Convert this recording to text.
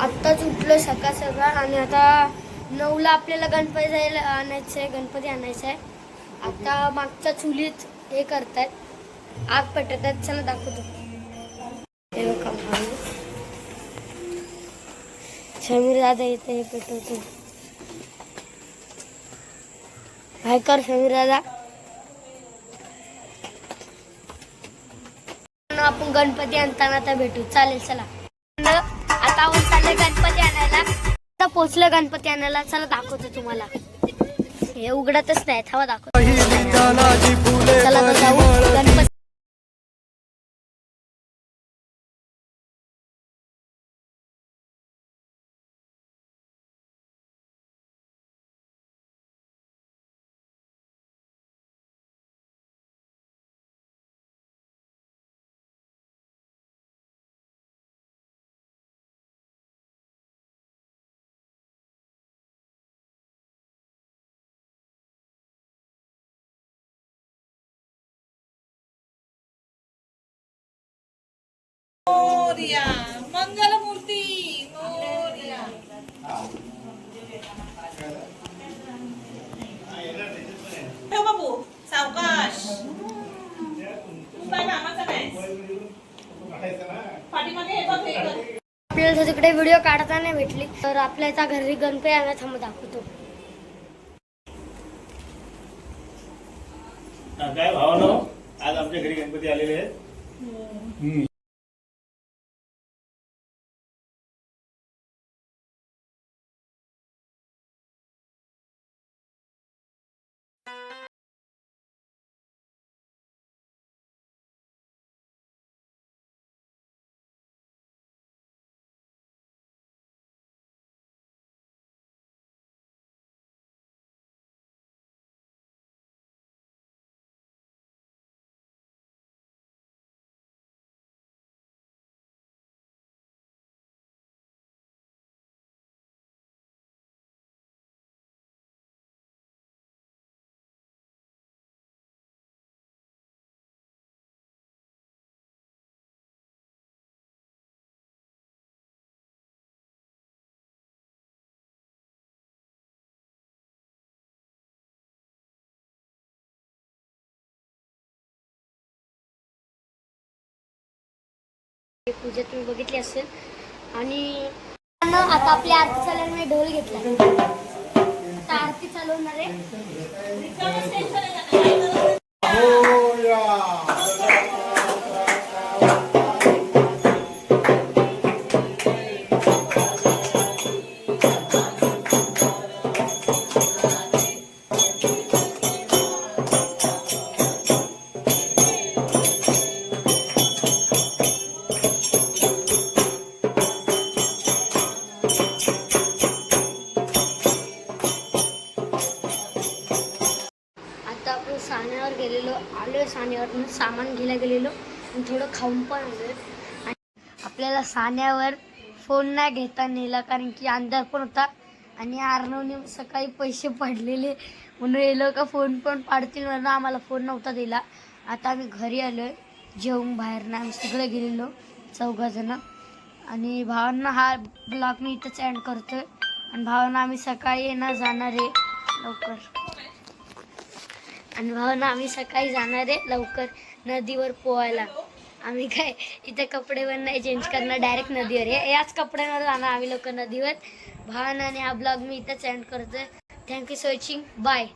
आत्ताच उठलो सकाळ सकाळ आणि आता नऊला आपल्याला गणपती जायला आणायचं आहे गणपती आणायचं आहे आता मागच्या चुलीत हे करतायत. आग पेटत आहेत चला दाखवतो. समीर दादा येते हे पेटवतो. काय कर समीर दादा. आपण गणपती आणताना आता भेटू. चालेल चला. पोचलं गणपती आणायला. चला दाखवतो तुम्हाला. हे उघडतच नाही थांबा दाखवतो चला मोरया मंगलमूर्ती बाबू सावकाश. आपल्याला तिकडे व्हिडिओ काढता नाही भेटली. तर आपल्या इथं घरी गणपती आणायला थांबा दाखवतो. काय भावानो? आज आमच्या घरी गणपती आलेले आहेत. पूजा तुम्ही बघितली असेल. आणि आता आपली आरती चालवणार मी ढोल घेतला. आता आरती चालवणार आहे. दुकानावर गेलेलो आलोय सान्यावरनं सामान घ्यायला गेलेलो आणि थोडं खाऊन पण आलोय. आणि आपल्याला सान्यावर फोन नाही घेता नेला कारण की अंधार पण होता आणि अर्णवने सकाळी पैसे पडलेले. म्हणून हे का फोन पण पाडतील म्हणून आम्हाला फोन नव्हता दिला. आता आम्ही घरी आलोय जेवून बाहेरनं आम्ही सगळे गेलेलो चौघाजणं आणि भावांना हा ब्लॉग मी इथंच अँड करतोय. आणि भावांना आम्ही सकाळी येणार जाणार आहे लवकर. आणि भावना आम्ही सकाळी जाणार आहे लवकर नदीवर पोहायला. आम्ही काय इथे कपडे पण नाही चेंज करणार डायरेक्ट नदीवर. हे याच कपड्यांवर जाणार आम्ही लोक नदीवर. भावना आणि हा ब्लॉग मी इथंच एंड करतोय. Thank you for watching bye